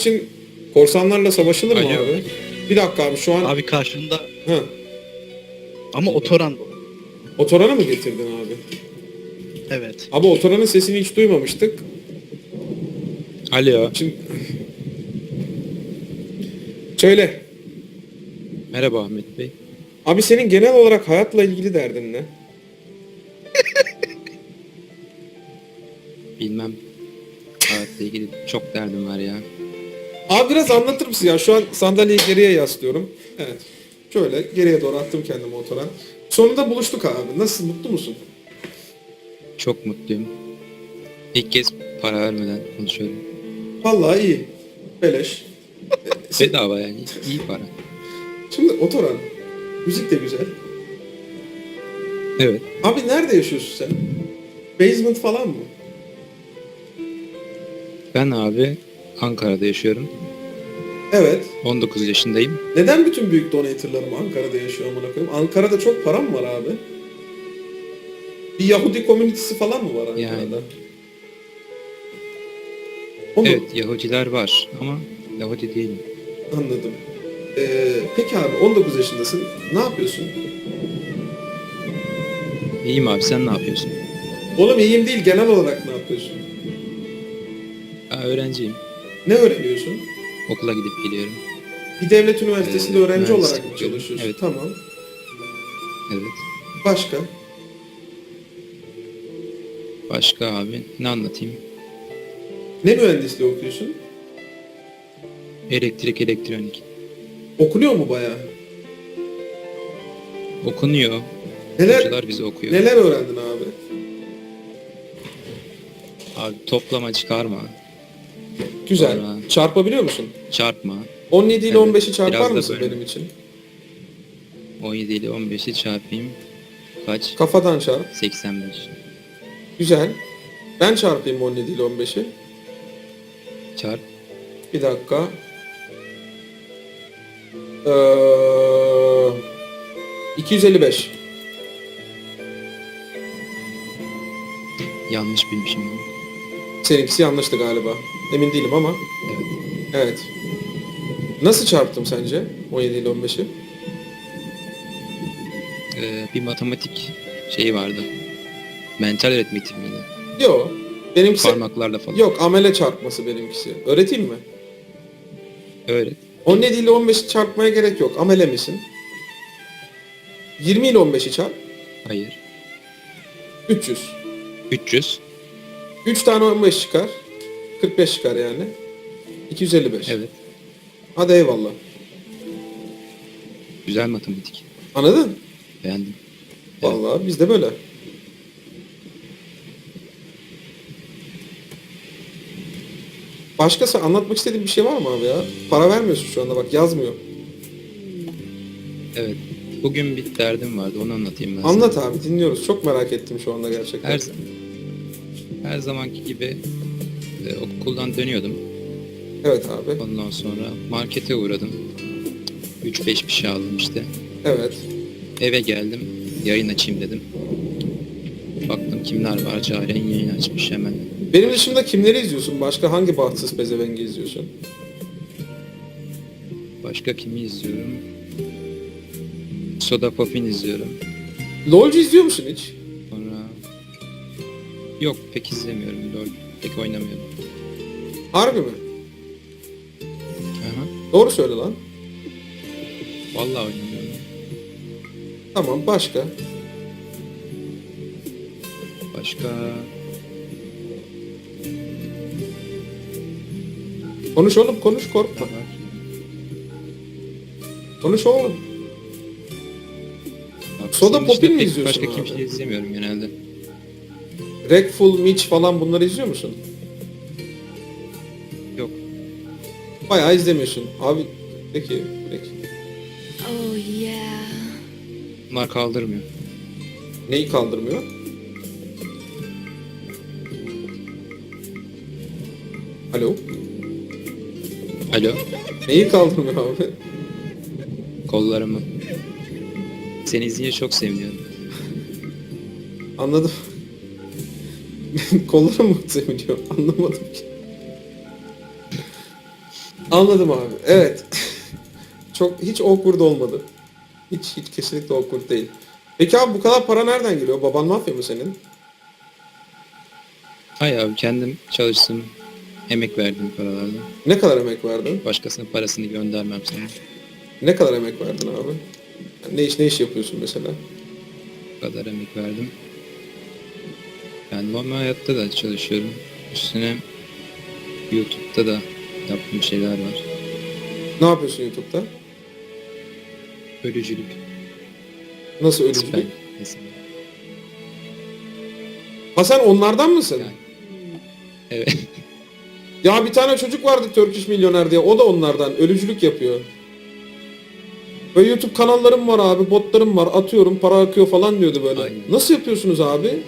için korsanlarla savaşılır mı Alo. abi? Bir dakika abi şu an... Abi karşında Ha, ama otoran bu. Otoran'ı mı getirdin abi? Evet. Abi Otoran'ın sesini hiç duymamıştık. Alo. Şimdi... Söyle. Merhaba Ahmet Bey. Abi senin genel olarak hayatla ilgili derdin ne? Bilmem. Hayatla ilgili çok derdim var ya. Abi biraz anlatır mısın ya? Şu an sandalyeyi geriye yaslıyorum. Evet. Şöyle geriye doğru attım kendimi Otoran. Sonunda buluştuk abi. Nasıl? Mutlu musun? Çok mutluyum. İlk kez para vermeden konuşuyorum. Vallahi iyi. Beleş. Bedava yani. İyi para. Şimdi Otoran. Müzik de güzel. Evet. Abi nerede yaşıyorsun sen? Basement falan mı? Ben abi Ankara'da yaşıyorum. Evet. 19 yaşındayım. Neden bütün büyük donatorlarım Ankara'da yaşıyor amına koyayım? Ankara'da çok para mı var abi? Bir Yahudi komünitesi falan mı var Ankara'da? Yani. Onu Evet Yahudiler var ama Yahudi değilim. anladım. Ee, peki abi 19 yaşındasın. Ne yapıyorsun? İyiyim abi sen ne yapıyorsun? Oğlum iyiyim değil genel olarak ne yapıyorsun? Ben öğrenciyim. Ne öğreniyorsun? Okula gidip geliyorum. Bir devlet üniversitesinde Ee, öğrenci olarak mı çalışıyorsun? Evet. Tamam. Evet. Başka? Başka abi ne anlatayım? Ne mühendisliği okuyorsun? Elektrik elektronik. Okunuyor mu bayağı? Okunuyor. Neler Hocalar bizi okuyor. neler öğrendin abi? Abi toplama çıkarma. Güzel. Sonra- Çarpabiliyor musun? Çarpma. 17 ile Evet, 15'i çarpar da mısın böyle. benim için? 17 ile 15'i çarpayım. Kaç? Kafadan çarp. 85. Güzel. Ben çarpayım 17 ile 15'i. Çarp. Bir dakika. Ee, 255. Yanlış bilmişim. Seninkisi yanlıştı galiba. Emin değilim ama. Evet. Evet. Nasıl çarptım sence 17 ile 15'i? Ee, bir matematik şeyi vardı. Mental aritmetik miydi? Yok. Benimkisi... Parmaklarla falan. Yok amele çarpması benimkisi. Öğreteyim mi? Öyle. 17 ile 15'i çarpmaya gerek yok. Amele misin? 20 ile 15'i çarp. Hayır. 300. 300. 3 tane 15 çıkar. 45 çıkar yani. 255. Evet. Hadi eyvallah. Güzel matematik. Anladın? Beğendim. Evet. Vallahi biz de böyle. Başkası anlatmak istediğin bir şey var mı abi ya? Para vermiyorsun şu anda bak yazmıyor. Evet. Bugün bir derdim vardı. Onu anlatayım ben. sana. Anlat abi dinliyoruz. Çok merak ettim şu anda gerçekten. Her, her zamanki gibi e, okuldan dönüyordum. Evet abi. Ondan sonra markete uğradım. 3-5 bir şey aldım işte. Evet. Eve geldim. Yayın açayım dedim. Baktım kimler var. Caren yayın açmış hemen. Benim dışında kimleri izliyorsun? Başka hangi bahtsız pezevengi izliyorsun? Başka kimi izliyorum? Soda Pop'in izliyorum. LoL'cu izliyor musun hiç? Yok pek izlemiyorum LoL. Pek oynamıyorum. Harbi mi? Aha. Doğru söyle lan. Vallahi oynamıyorum. Tamam başka. Başka... Konuş oğlum konuş korkma. Var. Konuş oğlum. Soda Pop'in mi izliyorsun Başka abi? kimseyi izlemiyorum genelde. Rekful, Mitch falan bunları izliyor musun? Yok. Bayağı izlemiyorsun. Abi peki peki. Oh yeah. Bunlar kaldırmıyor. Neyi kaldırmıyor? Alo? Alo. Neyi kaldırmıyor abi? Kollarımı. Seni izleyince çok seviniyorum. Anladım. Kollarım mı seviniyor? Anlamadım ki. Anladım abi. Evet. Çok hiç awkward olmadı. Hiç hiç kesinlikle awkward değil. Peki abi bu kadar para nereden geliyor? Baban mafya mı senin? Hay abi kendim çalıştım. Emek verdim paralarla. Ne kadar emek verdin? Başkasının parasını göndermem sana. Ne kadar emek verdin abi? Ne iş ne iş yapıyorsun mesela? Bu kadar emek verdim. Ben normal hayatta da çalışıyorum. Üstüne YouTube'da da yaptığım şeyler var. Ne yapıyorsun YouTube'da? Ölücülük. Nasıl ölücülük? Mesela. Ha sen onlardan mısın? Yani. Evet. Ya bir tane çocuk vardı Turkish Milyoner diye. O da onlardan. Ölücülük yapıyor. Böyle YouTube kanallarım var abi, botlarım var, atıyorum, para akıyor falan diyordu böyle. Aynen. Nasıl yapıyorsunuz abi?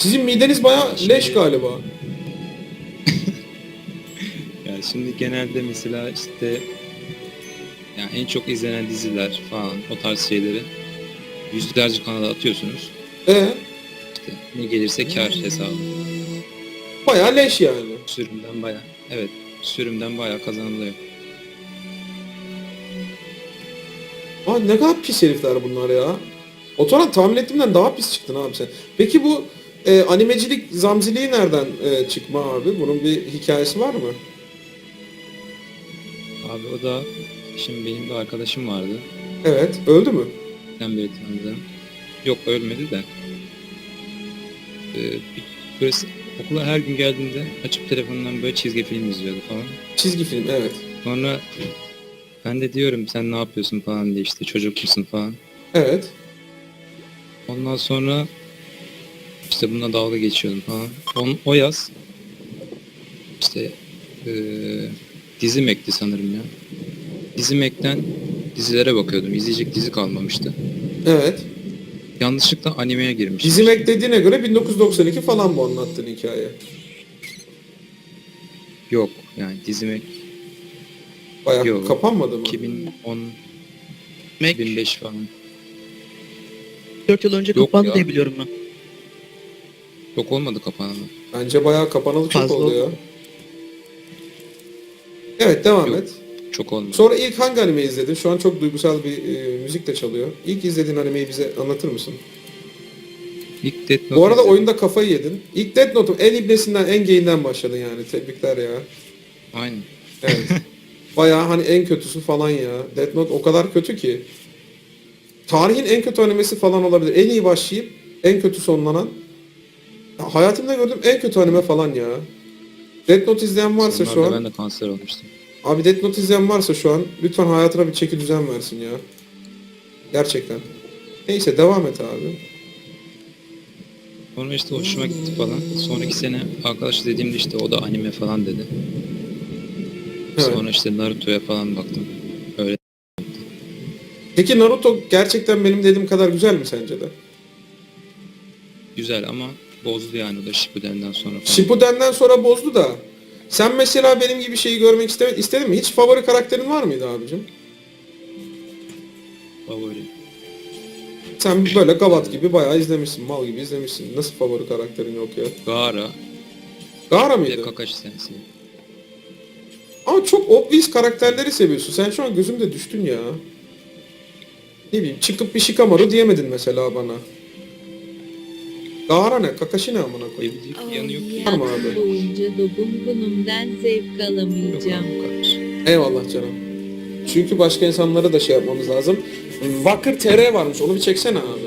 Sizin mideniz baya leş galiba. Yani şimdi genelde mesela işte yani en çok izlenen diziler falan o tarz şeyleri yüzlerce kanala atıyorsunuz. E İşte ne gelirse kar hesabı. baya leş yani. Sürümden baya evet sürümden baya kazanılıyor. Aa ne kadar pis herifler bunlar ya. Otoran tahmin ettiğimden daha pis çıktın abi sen. Peki bu e, animecilik, zamziliği nereden e, çıkma abi? Bunun bir hikayesi var mı? Abi o da şimdi benim bir arkadaşım vardı. Evet, öldü mü? Ben beri tanıdığım. Yok ölmedi de. Ee, bir, böyle okula her gün geldiğinde açıp telefonundan böyle çizgi film izliyordu falan. Çizgi film, evet. Sonra ben de diyorum sen ne yapıyorsun falan diye işte çocuk musun falan. Evet. Ondan sonra işte bununla dalga geçiyordum falan. On, o yaz işte eee dizi Mac'ti sanırım ya. Dizi Mac'ten dizilere bakıyordum. İzleyecek dizi kalmamıştı. Evet. Yanlışlıkla animeye girmiş. Dizimek dediğine göre 1992 falan bu anlattığın hikaye. Yok yani dizi Mac Bayağı Yok. kapanmadı mı? 2010 Mac 2005 falan. 4 yıl önce Yok kapandı ya. diye biliyorum ben. Yok olmadı kapanalı. Bence bayağı kapanalı çok Fazla oldu ya. oldu. Evet devam Yok. et. Çok olmadı. Sonra ilk hangi anime izledin? Şu an çok duygusal bir e, müzik de çalıyor. İlk izlediğin animeyi bize anlatır mısın? İlk Death Bu Note arada izledim. oyunda kafayı yedin. İlk Death Note'um en ibnesinden en geyinden başladın yani. Tebrikler ya. Aynen. Evet. Bayağı hani en kötüsü falan ya. Death Note o kadar kötü ki. Tarihin en kötü animesi falan olabilir. En iyi başlayıp en kötü sonlanan. Ya hayatımda gördüğüm en kötü anime falan ya. Death Note izleyen varsa şu an... ben de kanser olmuştum. Abi Death Note izleyen varsa şu an lütfen hayatına bir çeki düzen versin ya. Gerçekten. Neyse devam et abi. Sonra işte hoşuma gitti falan. Sonraki sene arkadaş dediğimde işte o da anime falan dedi. Evet. Sonra işte Naruto'ya falan baktım. Öyle Peki Naruto gerçekten benim dediğim kadar güzel mi sence de? güzel ama bozdu yani o da Shippuden'den sonra falan. Shippuden'den sonra bozdu da. Sen mesela benim gibi şeyi görmek iste istedin mi? Hiç favori karakterin var mıydı abicim? Favori. Sen böyle gavat gibi bayağı izlemişsin, mal gibi izlemişsin. Nasıl favori karakterin yok ya? Gaara Gaara bir de mıydı? Kakashi Sensei. Ama çok obvious karakterleri seviyorsun. Sen şu an gözümde düştün ya. Ne bileyim çıkıp bir Shikamaru diyemedin mesela bana. Gaara ne? Kakashi ne amına koyayım? Evlilik yanı yok. yeah. Var mı abi? boyunca Dobum Gunum'dan zevk Yok alamayacağım. Eyvallah canım. Çünkü başka insanlara da şey yapmamız lazım. Vakır TR varmış onu bir çeksene abi.